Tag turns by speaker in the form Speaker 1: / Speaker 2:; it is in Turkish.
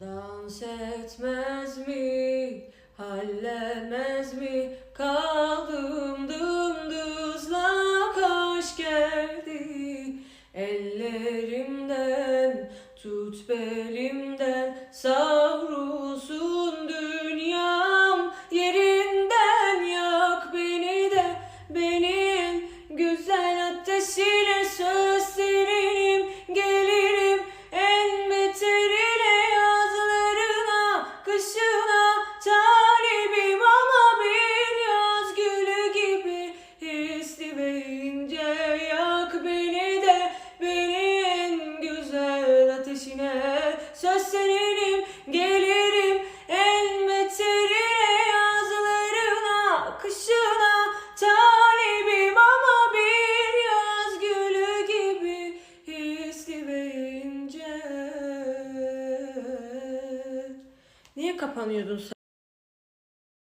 Speaker 1: Dans etmez mi, hallemez mi? Kaldım dümdüzla kaş geldi. Ellerimden tut belimden sağ Niye kapanıyordun?